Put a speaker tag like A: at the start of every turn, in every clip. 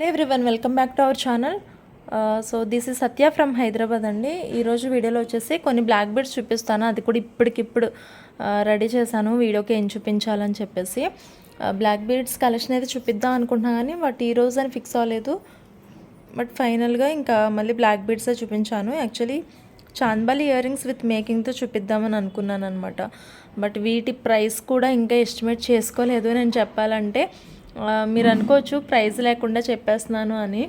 A: Hello everyone welcome back to our channel. So this is Satya from Hyderabad అండి. ఈరోజు వీడియోలో వచ్చేసి కొన్ని బ్లాక్ బెడ్స్ చూపిస్తాను. అది కూడా ఇప్పటికిప్పుడు రెడీ చేశాను. వీడియోకి ఏం చూపించాలని చెప్పేసి. బ్లాక్ బెడ్స్ కలెక్షన్ అయితే చూపిద్దాం అనుకుంటున్నా కానీ బట్ ఈ రోజు అని ఫిక్స్ అవ్వలేదు. బట్ ఫైనల్గా ఇంకా మళ్ళీ బ్లాక్ బెడ్సే చూపించాను. Actually chandbali earrings with మేకింగ్తో చూపిద్దామని అనుకున్నాను అనమాట బట్ వీటి ప్రైస్ కూడా ఇంకా ఎస్టిమేట్ చేసుకోలేదు. నేను చెప్పాలంటే మీరు అనుకోవచ్చు ప్రైజ్ లేకుండా చెప్పేస్తున్నాను అని.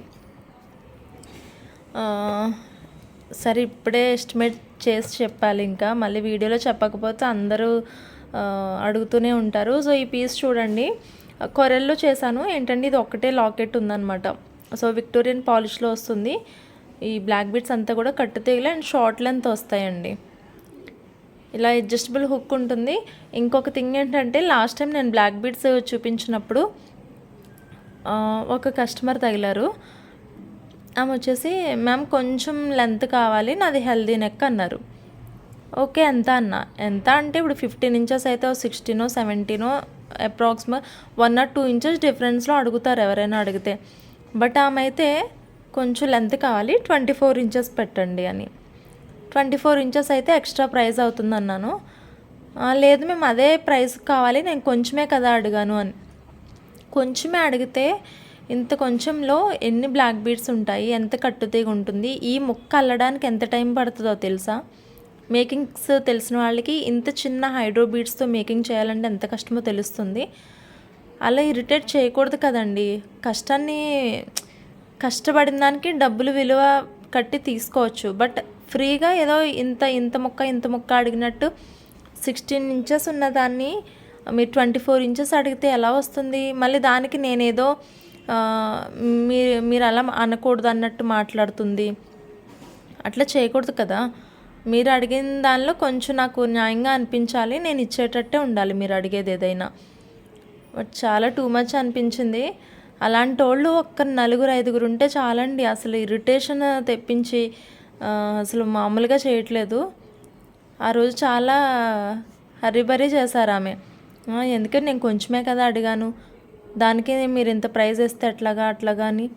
A: సరే ఇప్పుడే ఎస్టిమేట్ చేసి చెప్పాలి ఇంకా. మళ్ళీ వీడియోలో చెప్పకపోతే అందరూ అడుగుతూనే ఉంటారు. సో ఈ పీస్ చూడండి. కొరెల్లో చేశాను. ఏంటంటే ఇది ఒక్కటే లాకెట్ ఉందన్నమాట. సో విక్టోరియన్ పాలిష్లో వస్తుంది. ఈ బ్లాక్ బీట్స్ అంతా కూడా కట్టు తీగలు అండ్ షార్ట్ లెంత్ వస్తాయండి. ఇలా అడ్జస్టబుల్ హుక్ ఉంటుంది. ఇంకొక థింగ్ ఏంటంటే లాస్ట్ టైం నేను బ్లాక్ బీట్స్ చూపించినప్పుడు ఒక కస్టమర్ తగిలారు. ఆమె వచ్చేసి మ్యామ్ కొంచెం లెంత్ కావాలి నాది హెల్దీ నెక్ అన్నారు. ఓకే ఎంత? అన్న. ఎంత? అంటే ఇప్పుడు ఫిఫ్టీన్ ఇంచెస్ అయితే సిక్స్టీనో సెవెంటీనో approximate one or two inches డిఫరెన్స్లో అడుగుతారు ఎవరైనా అడిగితే. బట్ ఆమె అయితే కొంచెం లెంత్ కావాలి ట్వంటీ ఫోర్ ఇంచెస్ పెట్టండి అని. ట్వంటీ ఫోర్ ఇంచెస్ అయితే ఎక్స్ట్రా ప్రైస్ అవుతుంది అన్నాను లేదు మేము అదే ప్రైస్ కావాలి నేను కొంచెమే కదా అడిగాను అని. కొంచెమే అడిగితే ఇంత కొంచెంలో ఎన్ని బ్లాక్ బీడ్స్ ఉంటాయి ఎంత కట్టుతీగ ఉంటుంది ఈ ముక్క అల్లడానికి ఎంత టైం పడుతుందో తెలుసా? మేకింగ్స్ తెలిసిన వాళ్ళకి ఇంత చిన్న హైడ్రో బీడ్స్తో మేకింగ్ చేయాలంటే ఎంత కష్టమో తెలుస్తుంది. అలా ఇరిటేట్ చేయకూడదు కదండి. కష్టాన్ని కష్టపడిన దానికి డబ్బులు విలువ కట్టి తీసుకోవచ్చు. బట్ ఫ్రీగా ఏదో ఇంత ఇంత ముక్క ఇంత ముక్క అడిగినట్టు సిక్స్టీన్ ఇంచెస్ ఉన్న దాన్ని మీరు ట్వంటీ ఫోర్ ఇంచెస్ అడిగితే ఎలా వస్తుంది? మళ్ళీ దానికి నేనేదో మీరు మీరు అలా అనకూడదు అన్నట్టు మాట్లాడుతుంది. అట్లా చేయకూడదు కదా. మీరు అడిగిన దానిలో కొంచెం నాకు న్యాయంగా అనిపించాలి. నేను ఇచ్చేటట్టే ఉండాలి మీరు అడిగేది ఏదైనా. బట్ చాలా టూ మచ్ అనిపించింది. అలాంటి వాళ్ళు ఒక్క నలుగురు ఐదుగురు ఉంటే చాలండి. అసలు ఇరిటేషన్ తెప్పించి అసలు మామూలుగా చేయట్లేదు. ఆ రోజు చాలా హరిబరి చేశారు ఆమె. ఎందుకంటే నేను కొంచెమే కదా అడిగాను. దానికి మీరు ఇంత ప్రైస్ వేస్తే ఎట్లాగా అట్లాగా అని.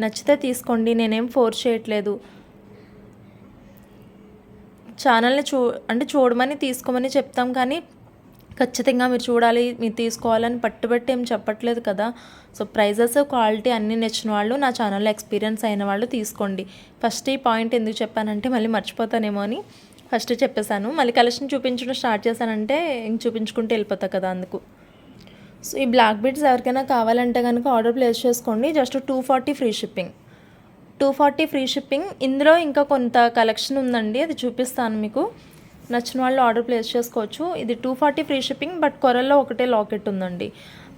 A: నచ్చితే తీసుకోండి నేనేం ఫోర్స్ చేయట్లేదు. ఛానల్ని చూ అంటే చూడమని తీసుకోమని చెప్తాం కానీ ఖచ్చితంగా మీరు చూడాలి మీరు తీసుకోవాలని పట్టుబట్టి ఏం చెప్పట్లేదు కదా. సో ప్రైజెస్ క్వాలిటీ అన్నీ నచ్చిన వాళ్ళు నా ఛానల్లో ఎక్స్పీరియన్స్ అయిన వాళ్ళు తీసుకోండి. ఫస్ట్ ఈ పాయింట్ ఎందుకు చెప్పానంటే మళ్ళీ మర్చిపోతానేమో అని. ఫస్ట్ చెప్పేశాను. మళ్ళీ కలెక్షన్ చూపించడం స్టార్ట్ చేశానంటే ఇంక చూపించుకుంటూ వెళ్ళిపోతా కదా అందుకు. సో ఈ బ్లాక్ బీడ్స్ ఎవరికైనా కావాలంటే కనుక ఆర్డర్ ప్లేస్ చేసుకోండి. Just two forty free shipping. Two forty free shipping. ఇందులో ఇంకా కొంత కలెక్షన్ ఉందండి. అది చూపిస్తాను మీకు. నచ్చిన వాళ్ళు ఆర్డర్ ప్లేస్ చేసుకోవచ్చు. ఇది two forty free shipping but కొరల్లో ఒకటే లాకెట్ ఉందండి.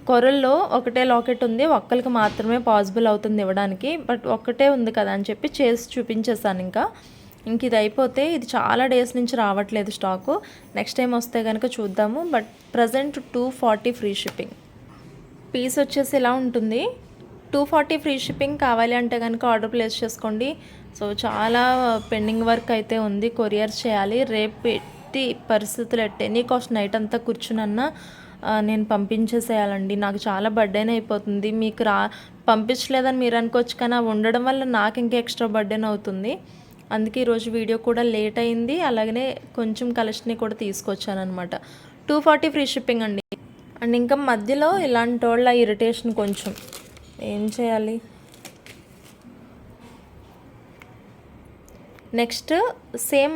A: కొరల్లో ఒకటే లాకెట్ ఉంది. ఒక్కరికి మాత్రమే పాసిబుల్ అవుతుంది ఇవ్వడానికి. బట్ ఒక్కటే ఉంది కదా అని చెప్పి చేసి చూపించేసాను ఇంకా. ఇంక ఇది అయిపోతే ఇది చాలా డేస్ నుంచి రావట్లేదు స్టాకు. నెక్స్ట్ టైం వస్తే కనుక చూద్దాము. But present two forty free shipping. Piece వచ్చేసి ఇలా ఉంటుంది. టూ ఫార్టీ ఫ్రీ షిప్పింగ్ కావాలి అంటే కనుక ఆర్డర్ ప్లేస్ చేసుకోండి. సో చాలా పెండింగ్ వర్క్ అయితే ఉంది. కొరియర్ చేయాలి. రేపు పెట్టి పరిస్థితులు ఎట్టే ఎనీ కాస్ట్ నైట్ అంతా కూర్చునన్నా నేను పంపించేసేయాలండి. నాకు చాలా బర్డెన్ అయిపోతుంది. మీకు రా పంపించలేదని మీరు అనుకోవచ్చు కానీ అవి ఉండడం వల్ల నాకు ఇంకా ఎక్స్ట్రా బర్డెన్ అవుతుంది. అందుకే ఈరోజు వీడియో కూడా లేట్ అయింది. అలాగనే కొంచెం కలెక్షన్ని కూడా తీసుకొచ్చాను అనమాట టూ ఫార్టీ ఫ్రీ షిప్పింగ్ అండి. అండ్ ఇంకా మధ్యలో ఇలాంటి వాళ్ళ ఇరిటేషన్ కొంచెం. ఏం చేయాలి? నెక్స్ట్ సేమ్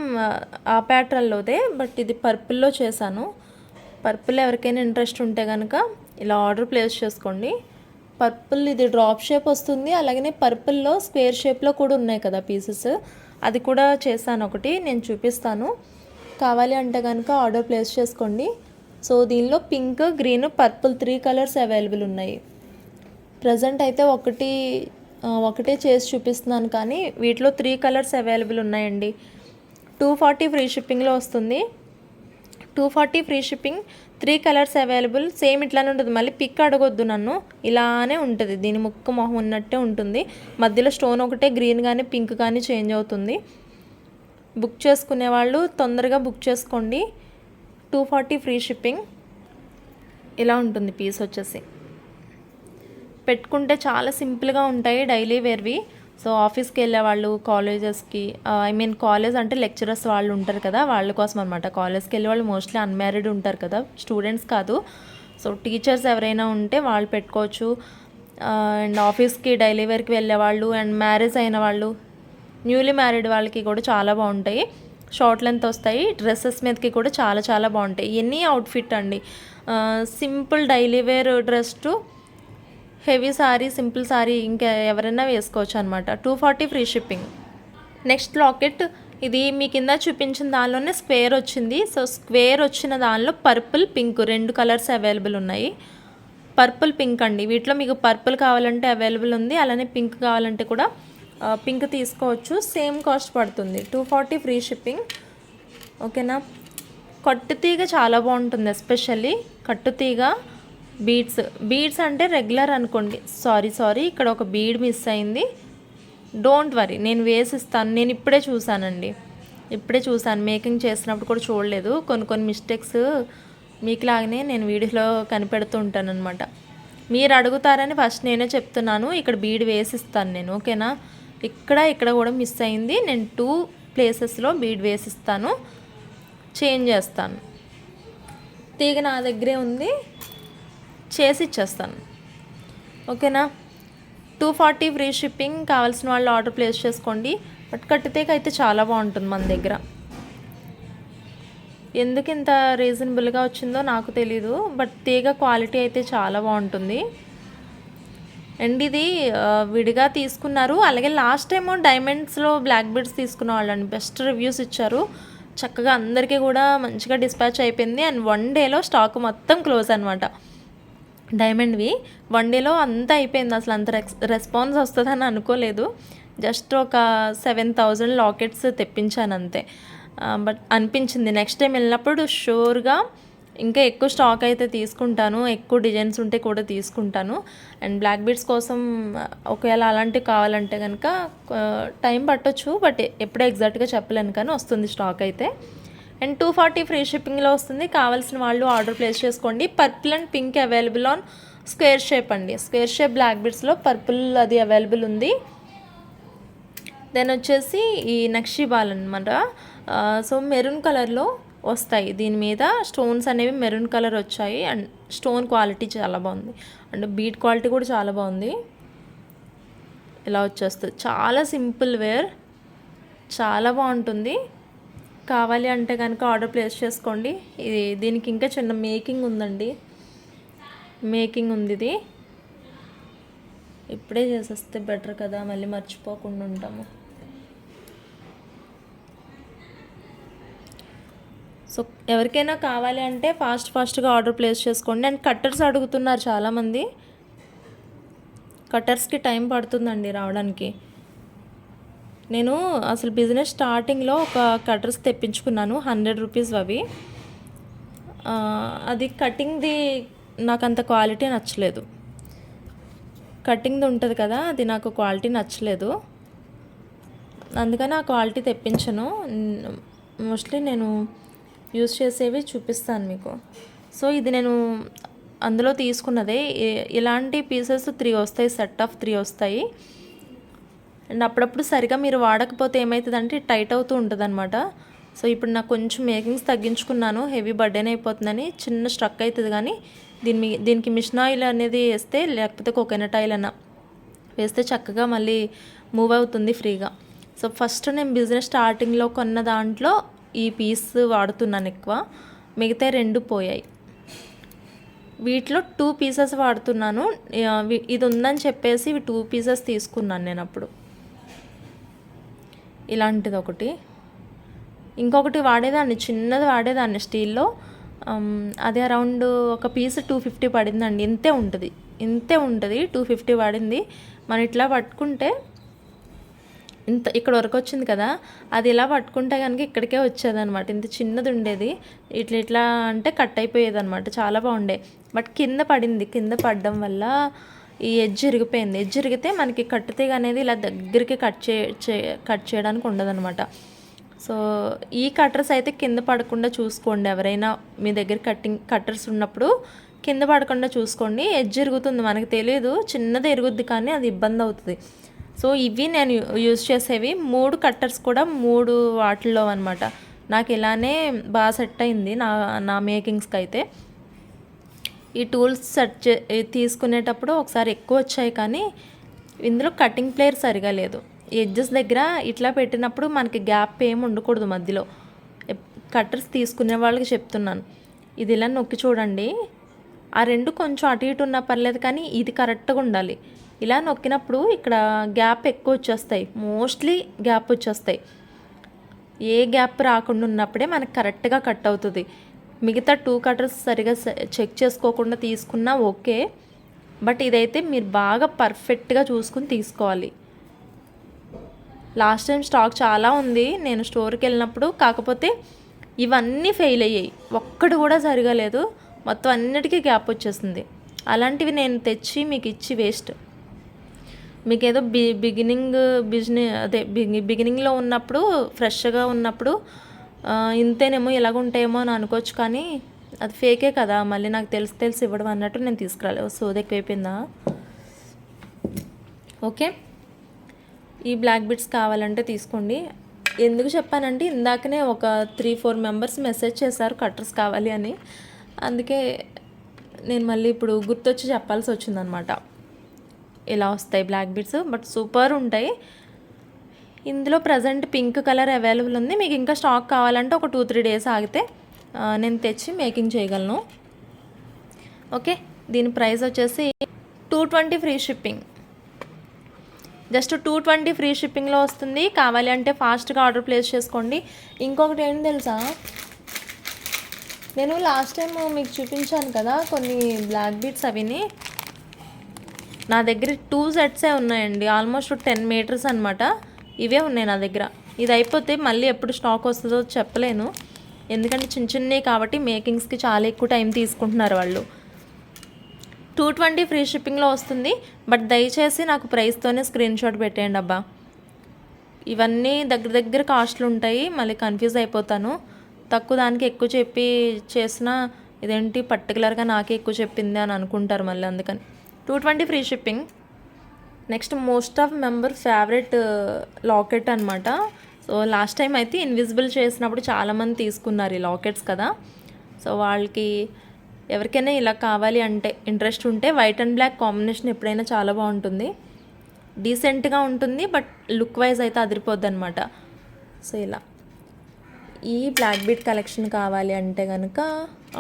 A: ఆ ప్యాటర్న్లోదే బట్ ఇది పర్పుల్లో చేశాను. పర్పుల్ ఎవరికైనా ఇంట్రెస్ట్ ఉంటే కనుక ఇలా ఆర్డర్ ప్లేస్ చేసుకోండి. పర్పుల్ ఇది డ్రాప్ షేప్ వస్తుంది. అలాగనే పర్పుల్లో స్క్వేర్ షేప్లో కూడా ఉన్నాయి కదా పీసెస్ అది కూడా చేశాను ఒకటి నేను చూపిస్తాను. కావాలి అంటే కనుక ఆర్డర్ ప్లేస్ చేసుకోండి. సో దీనిలో pink green purple three colours available ఉన్నాయి. ప్రజెంట్ అయితే ఒకటి ఒకటే చేసి చూపిస్తున్నాను కానీ వీటిలో త్రీ కలర్స్ అవైలబుల్ ఉన్నాయండి. టూ ఫార్టీ ఫ్రీ షిప్పింగ్లో వస్తుంది. Two forty free shipping three colours available same ఇట్లానే ఉంటుంది. మళ్ళీ పిక్ అడగొద్దు నన్ను. ఇలానే ఉంటుంది. దీని ముక్కు మొహం ఉన్నట్టే ఉంటుంది. మధ్యలో స్టోన్ ఒకటే గ్రీన్ కానీ పింక్ కానీ చేంజ్ అవుతుంది. బుక్ చేసుకునే వాళ్ళు తొందరగా బుక్ చేసుకోండి. Two forty free shipping. ఇలా ఉంటుంది పీస్ వచ్చేసి. పెట్టుకుంటే చాలా సింపుల్గా ఉంటాయి డైలీ వేర్వి. సో ఆఫీస్కి వెళ్ళే వాళ్ళు కాలేజెస్కి ఐ మీన్ కాలేజ్ అంటే లెక్చరర్స్ వాళ్ళు ఉంటారు కదా వాళ్ళ కోసం అనమాట కాలేజ్కి వెళ్ళే వాళ్ళు మోస్ట్లీ అన్మ్యారీడ్ ఉంటారు కదా స్టూడెంట్స్ కాదు. సో టీచర్స్ ఎవరైనా ఉంటే వాళ్ళు పెట్టుకోవచ్చు. అండ్ ఆఫీస్కి డైలీ వేర్కి వెళ్ళే వాళ్ళు అండ్ మ్యారేజ్ అయిన వాళ్ళు న్యూలీ మ్యారీడ్ వాళ్ళకి కూడా చాలా బాగుంటాయి. షార్ట్ లెంత్ వస్తాయి డ్రెస్సెస్ మీదకి కూడా చాలా చాలా బాగుంటాయి. ఎనీ అవుట్ఫిట్ అండి. Simple daily wear dress to heavy sari simple sari ఇంకా ఎవరైనా వేసుకోవచ్చు అనమాట two forty free shipping next locket ఇది మీ కింద చూపించిన దానిలోనే స్క్వేర్ వచ్చింది. సో స్క్వేర్ వచ్చిన దానిలో పర్పుల్ పింక్ రెండు కలర్స్ అవైలబుల్ ఉన్నాయి. పర్పుల్ పింక్ అండి. వీటిలో మీకు పర్పుల్ కావాలంటే అవైలబుల్ ఉంది. అలానే పింక్ కావాలంటే కూడా పింక్ తీసుకోవచ్చు. సేమ్ కాస్ట్ పడుతుంది. టూ ఫార్టీ ఫ్రీ షిప్పింగ్ ఓకేనా కట్టుతీగ చాలా బాగుంటుంది ఎస్పెషల్లీ కట్టుతీగ బీడ్స్ బీడ్స్ అంటే రెగ్యులర్ అనుకోండి. సారీ సారీ ఇక్కడ ఒక బీడ్ మిస్ అయింది. డోంట్ వరీ నేను వేసిస్తాను నేను ఇప్పుడే చూశానండి. ఇప్పుడే చూసాను మేకింగ్ చేసినప్పుడు కూడా చూడలేదు. కొన్ని కొన్ని మిస్టేక్స్ మీకులాగానే నేను వీడియోలో కనిపెడుతూ ఉంటాను అనమాట మీరు అడుగుతారని ఫస్ట్ నేనే చెప్తున్నాను ఇక్కడ బీడ్ వేసిస్తాను నేను ఓకేనా? ఇక్కడ ఇక్కడ కూడా మిస్ అయింది నేను టూ ప్లేసెస్లో బీడ్ వేసిస్తాను చేంజ్ చేస్తాను. తీగ నా దగ్గరే ఉంది. చేసి ఇచ్చేస్తాను ఓకేనా? టూ ఫార్టీ ఫ్రీ షిప్పింగ్ కావాల్సిన వాళ్ళు ఆర్డర్ ప్లేస్ చేసుకోండి. బట్ కట్టితేక అయితే చాలా బాగుంటుంది మన దగ్గర. ఎందుకు ఇంత రీజనబుల్గా వచ్చిందో నాకు తెలీదు. బట్ తీగ క్వాలిటీ అయితే చాలా బాగుంటుంది. అండ్ ఇది విడిగా తీసుకున్నారు. అలాగే లాస్ట్ టైం డైమండ్స్లో బ్లాక్ బీడ్స్ తీసుకున్న వాళ్ళని బెస్ట్ రివ్యూస్ ఇచ్చారు. చక్కగా అందరికీ కూడా మంచిగా డిస్పాచ్ అయిపోయింది. అండ్ వన్ డేలో స్టాక్ మొత్తం క్లోజ్ అనమాట డైమండ్వి. వన్ డేలో అంతా అయిపోయింది అసలు. అంత రెక్స్ రెస్పాన్స్ వస్తుందని అనుకోలేదు. జస్ట్ ఒక సెవెన్ థౌజండ్ లాకెట్స్ తెప్పించాను అంతే. బట్ అనిపించింది. నెక్స్ట్ టైం వెళ్ళినప్పుడు షూర్గా ఇంకా ఎక్కువ స్టాక్ అయితే తీసుకుంటాను. ఎక్కువ డిజైన్స్ ఉంటే కూడా తీసుకుంటాను. అండ్ బ్లాక్ బీడ్స్ కోసం ఒకవేళ అలాంటివి కావాలంటే కనుక టైం పట్టొచ్చు. బట్ ఎప్పుడో ఎగ్జాక్ట్గా చెప్పలేను కానీ వస్తుంది స్టాక్ అయితే. అండ్ టూ ఫార్టీ ఫ్రీ షిప్పింగ్లో వస్తుంది. కావాల్సిన వాళ్ళు ఆర్డర్ ప్లేస్ చేసుకోండి. Purple and pink available on square shape అండి. స్క్వేర్ షేప్ బ్లాక్ బిడ్స్లో పర్పుల్ అది అవైలబుల్ ఉంది. దెన్ వచ్చేసి ఈ నక్షిబాల్ అనమాట సో మెరూన్ కలర్లో వస్తాయి. దీని మీద స్టోన్స్ అనేవి మెరూన్ కలర్ వచ్చాయి. అండ్ స్టోన్ క్వాలిటీ చాలా బాగుంది. అండ్ బీట్ క్వాలిటీ కూడా చాలా బాగుంది. ఇలా వచ్చేస్తుంది. చాలా సింపుల్ వేర్. చాలా బాగుంటుంది. కావాలి అంటే కనుక ఆర్డర్ ప్లేస్ చేసుకోండి. ఇది దీనికి ఇంకా చిన్న మేకింగ్ ఉందండి. మేకింగ్ ఉంది ఇది. ఇప్పుడే చేసేస్తే బెటర్ కదా మళ్ళీ మర్చిపోకుండా ఉంటాము. సో ఎవరికైనా కావాలి అంటే ఫాస్ట్ ఫాస్ట్గా ఆర్డర్ ప్లేస్ చేసుకోండి. అండ్ కట్టర్స్ అడుగుతున్నారు చాలామంది. కట్టర్స్కి టైం పడుతుందండి రావడానికి. నేను అసలు బిజినెస్ స్టార్టింగ్లో ఒక కట్టర్స్ తెప్పించుకున్నాను హండ్రెడ్ రూపీస్ అవి. అది కటింగ్ది నాకు అంత క్వాలిటీ నచ్చలేదు. కటింగ్ది ఉంటుంది కదా అది నాకు క్వాలిటీ నచ్చలేదు. అందుకని ఆ క్వాలిటీ తెప్పించను. మోస్ట్లీ నేను యూస్ చేసేవి చూపిస్తాను మీకు. సో ఇది నేను అందులో తీసుకున్నదే. ఇలాంటి పీసెస్ త్రీ వస్తాయి సెట్ ఆఫ్ త్రీ వస్తాయి. అండ్ అప్పుడప్పుడు సరిగా మీరు వాడకపోతే ఏమవుతుందంటే టైట్ అవుతూ ఉంటుంది సో ఇప్పుడు నాకు కొంచెం మేకింగ్స్ తగ్గించుకున్నాను హెవీ బర్డెన్ అయిపోతుందని చిన్న స్ట్రక్ అవుతుంది కానీ దీని మీ- దీనికి మిషన్ ఆయిల్ అనేది వేస్తే లేకపోతే కోకోనట్ ఆయిల్ అన్న వేస్తే చక్కగా మళ్ళీ మూవ్ అవుతుంది ఫ్రీగా. సో ఫస్ట్ నేను బిజినెస్ స్టార్టింగ్లో కొన్న దాంట్లో ఈ పీస్ వాడుతున్నాను ఎక్కువ. మిగతా రెండు పోయాయి. వీటిలో టూ పీసెస్ వాడుతున్నాను. ఇది ఉందని చెప్పేసి ఇవి టూ పీసెస్ తీసుకున్నాను నేను అప్పుడు. ఇలాంటిది ఒకటి ఇంకొకటి వాడేదాన్ని చిన్నది వాడేదాన్ని స్టీల్లో. అది అరౌండ్ ఒక పీస్ టూ ఫిఫ్టీ పడిందండి. ఇంతే ఉంటుంది. ఇంతే ఉంటుంది టూ ఫిఫ్టీ పడింది. మనం ఇట్లా పట్టుకుంటే ఇంత ఇక్కడ వరకు వచ్చింది కదా అది ఇలా పట్టుకుంటే కనుక ఇక్కడికే వచ్చేదన్నమాట. ఇంత చిన్నది ఉండేది. ఇట్లా ఇట్లా అంటే కట్ అయిపోయేది అనమాట చాలా బాగుండే. బట్ కింద పడింది. కింద పడడం వల్ల ఈ ఎడ్జ్ ఇరిగిపోయింది. ఎడ్జ్ ఇరిగితే మనకి కట్టుతీగ అనేది ఇలా దగ్గరికి కట్ చే చే- కట్ చేయడానికి ఉండదన్నమాట. సో ఈ కట్టర్స్ అయితే కింద పడకుండా చూసుకోండి. ఎవరైనా మీ దగ్గర కట్టింగ్ కట్టర్స్ ఉన్నప్పుడు కింద పడకుండా చూసుకోండి. ఎడ్జ్ ఇరుగుతుంది. మనకు తెలియదు చిన్నది ఇరుగుద్ది కానీ అది ఇబ్బంది అవుతుంది. సో ఇవి నేను యూజ్ చేసేవి మూడు కట్టర్స్ కూడా మూడు వాటిల్లో అనమాట నాకు ఇలానే బాగా సెట్ అయింది నా నా మేకింగ్స్కి అయితే. ఈ టూల్స్ సెట్ చే తీసుకునేటప్పుడు ఒకసారి ఎక్కువ వచ్చాయి కానీ ఇందులో కటింగ్ ప్లేయర్ సరిగా లేదు. ఎడ్జెస్ దగ్గర ఇట్లా పెట్టినప్పుడు మనకి గ్యాప్ ఏం ఉండకూడదు మధ్యలో. కట్టర్స్ తీసుకునే వాళ్ళకి చెప్తున్నాను. ఇది ఇలా నొక్కి చూడండి. ఆ రెండు కొంచెం అటు ఇటు ఉన్నా పర్లేదు కానీ ఇది కరెక్ట్గా ఉండాలి. ఇలా నొక్కినప్పుడు ఇక్కడ గ్యాప్ ఎక్కువ వచ్చేస్తాయి. మోస్ట్లీ గ్యాప్ వచ్చేస్తాయి. ఏ గ్యాప్ రాకుండా ఉన్నప్పుడే మనకు కరెక్ట్గా కట్ అవుతుంది. మిగతా టూ కటర్స్ సరిగా సె- చెక్ చేసుకోకుండా తీసుకున్నా ఓకే. బట్ ఇదైతే మీరు బాగా పర్ఫెక్ట్గా చూసుకుని తీసుకోవాలి. లాస్ట్ టైం స్టాక్ చాలా ఉంది. నేను స్టోర్కి వెళ్ళినప్పుడు కాకపోతే ఇవన్నీ ఫెయిల్ అయ్యాయి. ఒక్కడు కూడా సరిగా లేదు. మొత్తం అన్నిటికీ గ్యాప్ వచ్చేసింది. అలాంటివి నేను తెచ్చి మీకు ఇచ్చి వేస్ట్. మీకు ఏదో బి బిగినింగ్ బిజినెస్ అదే బిగి బిగినింగ్లో ఉన్నప్పుడు ఫ్రెష్గా ఉన్నప్పుడు ఇంతేనేమో ఇలాగుంటాయేమో అని అనుకోవచ్చు కానీ అది ఫేకే కదా మళ్ళీ నాకు తెలిసి తెలిసి ఇవ్వడం అన్నట్టు నేను తీసుకురాలేదు సోది ఎక్కువైపోయిందా? ఓకే. ఈ బ్లాక్ బిట్స్ కావాలంటే తీసుకోండి. ఎందుకు చెప్పానంటే ఇందాకనే ఒక త్రీ ఫోర్ మెంబర్స్ మెసేజ్ చేశారు కట్టర్స్ కావాలి అని. అందుకే నేను మళ్ళీ ఇప్పుడు గుర్తొచ్చి చెప్పాల్సి వచ్చిందనమాట. ఇలా వస్తాయి బ్లాక్ బిట్స్? బట్ సూపర్ ఉంటాయి. ఇందులో ప్రజెంట్ పింక్ కలర్ అవైలబుల్ ఉంది. మీకు ఇంకా స్టాక్ కావాలంటే ఒక టూ త్రీ డేస్ ఆగితే నేను తెచ్చి మేకింగ్ చేయగలను. ఓకే? దీని ప్రైస్ వచ్చేసి two twenty free shipping just two twenty free షిప్పింగ్లో వస్తుంది. కావాలి అంటే ఫాస్ట్గా ఆర్డర్ ప్లేస్ చేసుకోండి. ఇంకొకటి ఏంటి తెలుసా? నేను లాస్ట్ టైం మీకు చూపించాను కదా కొన్ని బ్లాక్ బీట్స్ అవిని. నా దగ్గర టూ సెట్సే ఉన్నాయండి. ఆల్మోస్ట్ టెన్ మీటర్స్ అనమాట ఇవే ఉన్నాయి నా దగ్గర. ఇది అయిపోతే మళ్ళీ ఎప్పుడు స్టాక్ వస్తుందో చెప్పలేను. ఎందుకంటే చిన్న చిన్నవి కాబట్టి మేకింగ్స్కి చాలా ఎక్కువ టైం తీసుకుంటున్నారు వాళ్ళు. టూ ట్వంటీ ఫ్రీ షిప్పింగ్లో వస్తుంది. బట్ దయచేసి నాకు ప్రైస్తోనే స్క్రీన్ షాట్ పెట్టేయండి అబ్బా. ఇవన్నీ దగ్గర దగ్గర కాస్ట్లు ఉంటాయి. మళ్ళీ కన్ఫ్యూజ్ అయిపోతాను. తక్కువ దానికి ఎక్కువ చెప్పి చేసిన ఇదేంటి పర్టికులర్గా నాకే ఎక్కువ చెప్పింది అని అనుకుంటారు మళ్ళీ అందుకని. Two twenty free shipping next most of member favourite locket అనమాట సో లాస్ట్ టైం అయితే ఇన్విజిబుల్ చేసినప్పుడు చాలామంది తీసుకున్నారు ఈ లాకెట్స్ కదా. సో వాళ్ళకి ఎవరికైనా ఇలా కావాలి అంటే ఇంట్రెస్ట్ ఉంటే వైట్ అండ్ బ్లాక్ కాంబినేషన్ ఎప్పుడైనా చాలా బాగుంటుంది. డీసెంట్గా ఉంటుంది బట్ లుక్ వైజ్ అయితే అదిరిపోద్ది అనమాట సో ఇలా. ఈ బ్లాక్ బీట్ కలెక్షన్ కావాలి అంటే కనుక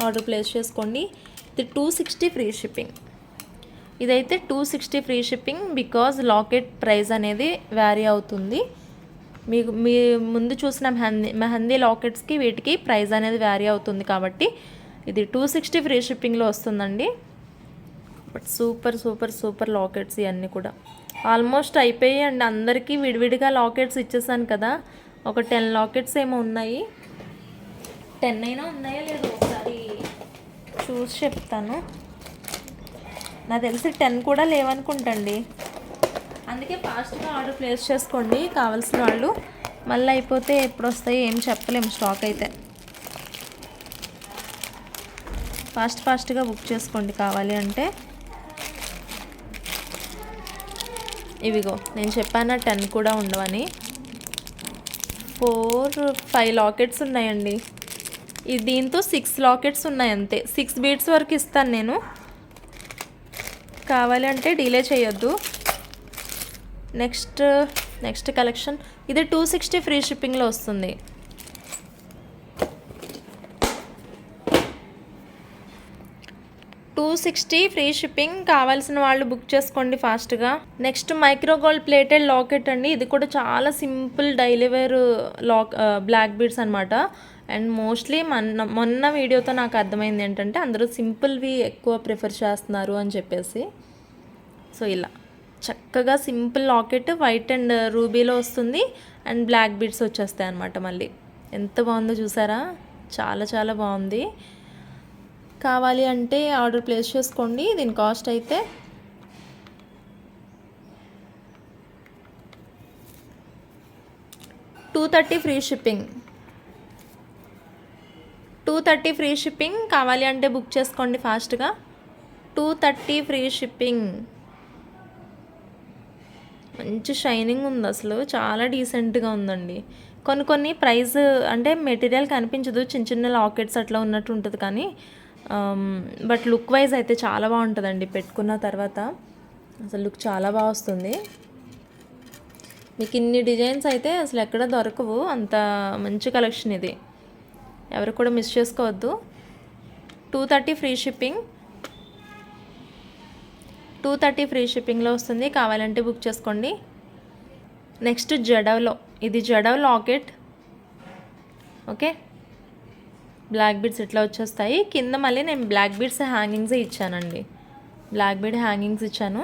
A: ఆర్డర్ ప్లేస్ చేసుకోండి. ఇది టూ సిక్స్టీ ఫ్రీ షిప్పింగ్. ఇదైతే two sixty free shipping because locket price అనేది వ్యారీ అవుతుంది. మీకు మీ ముందు చూసిన మెహందీ మెహందీ లాకెట్స్కి వీటికి ప్రైస్ అనేది వ్యారీ అవుతుంది కాబట్టి ఇది టూ సిక్స్టీ ఫ్రీ షిప్పింగ్లో వస్తుందండి. But super super super lockets ఇవన్నీ కూడా. ఆల్మోస్ట్ అయిపోయి అండ్ అందరికీ విడివిడిగా లాకెట్స్ ఇచ్చేసాను కదా. ఒక టెన్ లాకెట్స్ ఏమో ఉన్నాయి. టెన్ అయినా ఉన్నాయో లేదో ఒకసారి చూసి చెప్తాను. నాకు తెలిసి టెన్ కూడా లేవనుకుంటండి. అందుకే ఫాస్ట్గా ఆర్డర్ ప్లేస్ చేసుకోండి కావాల్సిన వాళ్ళు. మళ్ళీ అయిపోతే ఎప్పుడు వస్తాయి ఏం చెప్పలేము స్టాక్ అయితే. ఫాస్ట్ ఫాస్ట్గా బుక్ చేసుకోండి కావాలి అంటే. ఇవిగో నేను చెప్పాను టెన్ కూడా ఉండవని. ఫోర్ ఫైవ్ లాకెట్స్ ఉన్నాయండి. ఇది దీంతో సిక్స్ లాకెట్స్ ఉన్నాయి అంతే. సిక్స్ బీట్స్ వరకు ఇస్తాను నేను. కావాలి అంటే డిలే చేయొద్దు. Next next collection. ఇది టూ సిక్స్టీ ఫ్రీ షిప్పింగ్లో వస్తుంది. టూ సిక్స్టీ ఫ్రీ షిప్పింగ్ కావాల్సిన వాళ్ళు బుక్ చేసుకోండి ఫాస్ట్గా. Next micro gold plated locket అండి. ఇది కూడా చాలా simple daily wear lock black beads అనమాట అండ్ మోస్ట్లీ మొన్న మొన్న వీడియోతో నాకు అర్థమైంది ఏంటంటే అందరూ సింపుల్వి ఎక్కువ ప్రిఫర్ చేస్తున్నారు అని చెప్పేసి. సో ఇలా. చక్కగా సింపుల్ లాకెట్ వైట్ అండ్ రూబీలో వస్తుంది అండ్ బ్లాక్ బీడ్స్ వచ్చేస్తాయి అనమాట మళ్ళీ. ఎంత బాగుందో చూసారా? చాలా చాలా బాగుంది. కావాలి అంటే ఆర్డర్ ప్లేస్ చేసుకోండి. దీని కాస్ట్ అయితే two thirty free shipping. Two thirty free shipping కావాలి అంటే బుక్ చేసుకోండి ఫాస్ట్గా. Two thirty free shipping. మంచి షైనింగ్ ఉంది అసలు. చాలా డీసెంట్గా ఉందండి. కొన్ని కొన్ని ప్రైస్ అంటే మెటీరియల్ కనిపించదు. చిన్న చిన్న లాకెట్స్ అట్లా ఉన్నట్టు ఉంటుంది కానీ బట్ లుక్ వైజ్ అయితే చాలా బాగుంటుందండి పెట్టుకున్న తర్వాత. అసలు లుక్ చాలా బాగా వస్తుంది. మీకు ఇన్ని డిజైన్స్ అయితే అసలు ఎక్కడ దొరకవు. అంత మంచి కలెక్షన్ ఇది. ఎవరు కూడా మిస్ చేసుకోవద్దు. Two thirty free shipping two thirty free షిప్పింగ్లో వస్తుంది. కావాలంటే బుక్ చేసుకోండి. నెక్స్ట్ జడవ్లో. ఇది jadau locket. Okay? Black beads ఇట్లా వచ్చేస్తాయి? కింద మళ్ళీ నేను బ్లాక్ బీడ్స్ హ్యాంగింగ్స్ ఇచ్చానండి. బ్లాక్ బీడ్ హ్యాంగింగ్స్ ఇచ్చాను.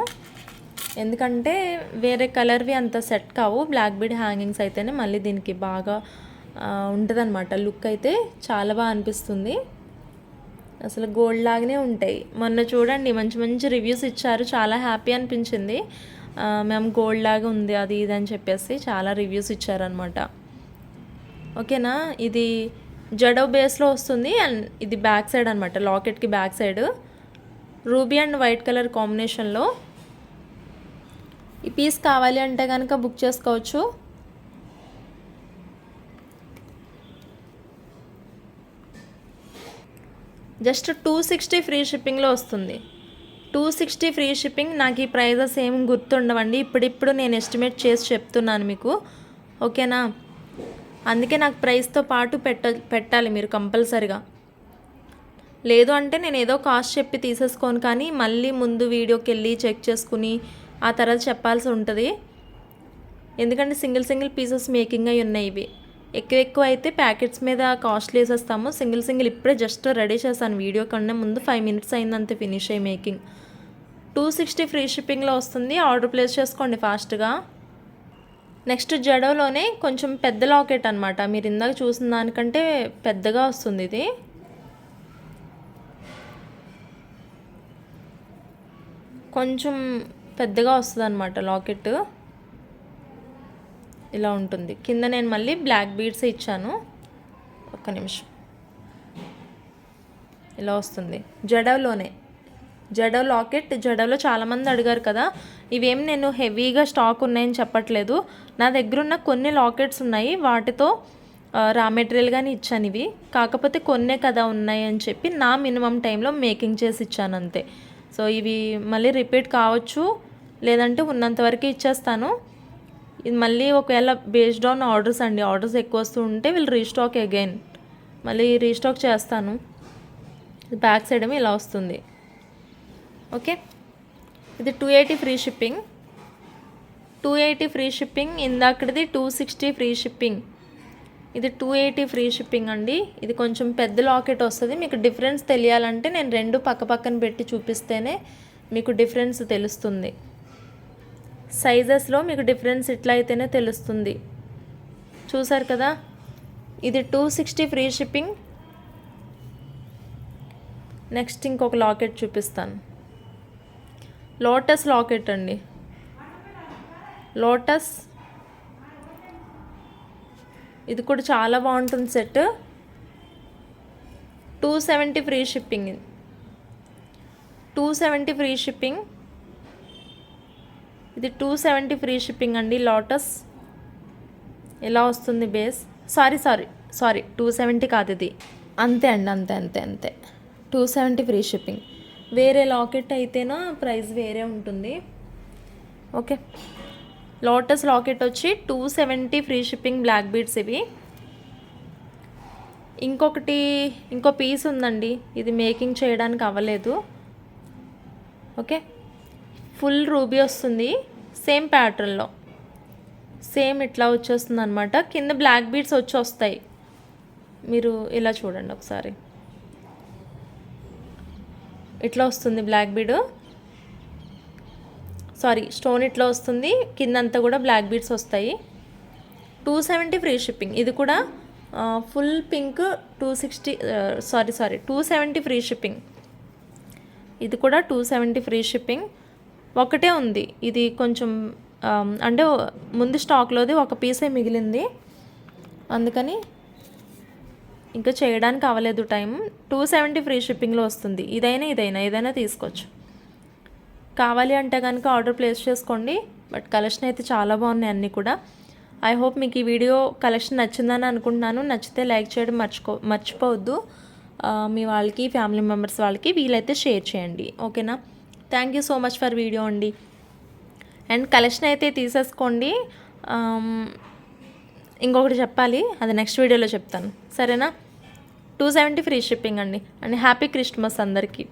A: ఎందుకంటే వేరే కలర్వి అంత సెట్ కావు. బ్లాక్ బీడ్ హ్యాంగింగ్స్ అయితేనే మళ్ళీ దీనికి బాగా ఉంటుందన్నమాట. లుక్ అయితే చాలా బాగా అనిపిస్తుంది. అసలు గోల్డ్ లాగానే ఉంటాయి. మొన్న చూడండి మంచి మంచి రివ్యూస్ ఇచ్చారు. చాలా హ్యాపీ అనిపించింది. మేము గోల్డ్ లాగా ఉంది అది ఇది అని చెప్పేసి చాలా రివ్యూస్ ఇచ్చారనమాట ఓకేనా? ఇది జడో బేస్లో వస్తుంది అండ్ ఇది బ్యాక్ సైడ్ అనమాట లాకెట్కి back side ruby and white colour కాంబినేషన్లో ఈ పీస్ కావాలి అంటే కనుక బుక్ చేసుకోవచ్చు. జస్ట్ టూ సిక్స్టీ ఫ్రీ షిప్పింగ్లో వస్తుంది. టూ సిక్స్టీ ఫ్రీ షిప్పింగ్ నాకు ఈ ప్రైజెస్ ఏం గుర్తుండవండి. ఇప్పుడిప్పుడు నేను ఎస్టిమేట్ చేసి చెప్తున్నాను మీకు. ఓకేనా? అందుకే నాకు ప్రైస్తో పాటు పెట్ట పెట్టాలి మీరు కంపల్సరిగా. లేదు అంటే నేను ఏదో కాస్ట్ చెప్పి తీసేసుకోను కానీ మళ్ళీ ముందు వీడియోకి వెళ్ళి చెక్ చేసుకుని ఆ తర్వాత చెప్పాల్సి ఉంటుంది. ఎందుకంటే సింగిల్ సింగిల్ పీసెస్ మేకింగ్ అయి ఉన్నాయి ఇవి. ఎక్కువ ఎక్కువ అయితే ప్యాకెట్స్ మీద కాస్ట్లు వేసేస్తాము. సింగిల్ సింగిల్ ఇప్పుడే జస్ట్ రెడీ చేశాను. వీడియో కన్నా ముందు ఫైవ్ మినిట్స్ అయింది అంతే ఫినిష్ అయ్యి మేకింగ్. టూ సిక్స్టీ ఫ్రీ షిప్పింగ్లో వస్తుంది. ఆర్డర్ ప్లేస్ చేసుకోండి ఫాస్ట్గా. నెక్స్ట్ జడోలోనే కొంచెం పెద్ద లాకెట్ అనమాట మీరు ఇందాక చూసిన దానికంటే పెద్దగా వస్తుంది ఇది. కొంచెం పెద్దగా వస్తుంది అనమాట లాకెట్. ఇలా ఉంటుంది. కింద నేను మళ్ళీ బ్లాక్ బీడ్స్ ఇచ్చాను. ఒక్క నిమిషం. ఇలా వస్తుంది. జడవ్లోనే జడవ్ లాకెట్ జడవ్లో చాలామంది అడిగారు కదా ఇవేం నేను హెవీగా స్టాక్ ఉన్నాయని చెప్పట్లేదు. నా దగ్గర ఉన్న కొన్ని లాకెట్స్ ఉన్నాయి వాటితో రా మెటీరియల్ కానీ ఇచ్చాను ఇవి. కాకపోతే కొన్నే కదా ఉన్నాయి అని చెప్పి నా మినిమం టైంలో మేకింగ్ చేసి ఇచ్చాను అంతే. సో ఇవి మళ్ళీ రిపీట్ కావచ్చు లేదంటే ఉన్నంత వరకు ఇచ్చేస్తాను. ఇది మళ్ళీ ఒకవేళ బేస్డ్ ఆన్ ఆర్డర్స్ అండి. ఆర్డర్స్ ఎక్కువ వస్తూ ఉంటే వీళ్ళు రీస్టాక్ అగైన్ మళ్ళీ రీస్టాక్ చేస్తాను. బ్యాక్ సైడ్ ఇలా వస్తుంది. ఓకే ఇది two eighty free shipping two eighty free shipping ఇందాకటిది two sixty free shipping ఇది టూ ఎయిటీ ఫ్రీ షిప్పింగ్ అండి. ఇది కొంచెం పెద్ద లాకెట్ వస్తుంది. మీకు డిఫరెన్స్ తెలియాలంటే నేను రెండు పక్క పక్కన పెట్టి చూపిస్తేనే మీకు డిఫరెన్స్ తెలుస్తుంది. సైజెస్లో మీకు డిఫరెన్స్ ఇట్లా అయితేనే తెలుస్తుంది. చూసారు కదా? ఇది two sixty free shipping next ఇంకొక లాకెట్ చూపిస్తాను. లోటస్ లాకెట్ అండి. లోటస్ ఇది కూడా చాలా బాగుంటుంది set two seventy free shipping two seventy free shipping ఇది టూ సెవెంటీ ఫ్రీ షిప్పింగ్ అండి. లోటస్ ఎలా వస్తుంది base sorry sorry sorry two seventy కాదు ఇది. అంతే అండి అంతే అంతే అంతే. టూ సెవెంటీ ఫ్రీ షిప్పింగ్ వేరే లాకెట్ అయితేనా ప్రైస్ వేరే ఉంటుంది. ఓకే లోటస్ లాకెట్ వచ్చి two seventy free shipping black beads ఇవి. ఇంకొకటి ఇంకో పీస్ ఉందండి. ఇది మేకింగ్ చేయడానికి అవ్వలేదు. ఓకే ఫుల్ రూబీ వస్తుంది. సేమ్ ప్యాటర్న్లో. సేమ్ ఇట్లా వచ్చేస్తుంది అనమాట కింద బ్లాక్ బీడ్స్ వచ్చి వస్తాయి మీరు ఇలా చూడండి ఒకసారి. ఇట్లా వస్తుంది బ్లాక్ బీడ్. సారీ స్టోన్ ఇట్లా వస్తుంది. కిందంతా కూడా బ్లాక్ బీడ్స్ వస్తాయి. Two seventy free shipping. ఇది కూడా full pink two sixty sorry sorry two seventy free shipping. ఇది కూడా టూ సెవెంటీ ఫ్రీ షిప్పింగ్. ఒకటే ఉంది. ఇది కొంచెం అంటే ముందు స్టాక్లోది ఒక పీసే మిగిలింది. అందుకని ఇంకా చేయడానికి అవ్వలేదు టైం టూ సెవెంటీ ఫ్రీ షిప్పింగ్లో వస్తుంది. ఇదైనా ఇదైనా ఏదైనా తీసుకోవచ్చు. కావాలి అంటే కనుక ఆర్డర్ ప్లేస్ చేసుకోండి. బట్ కలెక్షన్ అయితే చాలా బాగున్నాయి అన్నీ కూడా. ఐ హోప్ మీకు ఈ వీడియో కలెక్షన్ నచ్చిందని అనుకుంటున్నాను. నచ్చితే లైక్ చేయడం మర్చిపో మర్చిపోవద్దు. మీ వాళ్ళకి ఫ్యామిలీ మెంబర్స్ వాళ్ళకి వీలైతే షేర్ చేయండి. ఓకేనా? Thank you so much for video అండి. అండ్ కలెక్షన్ అయితే తీసేసుకోండి. ఇంకొకటి చెప్పాలి అది నెక్స్ట్ వీడియోలో చెప్తాను. సరేనా? టూ సెవెంటీ ఫ్రీ షిప్పింగ్ అండి. అండ్ హ్యాపీ క్రిస్మస్ అందరికీ.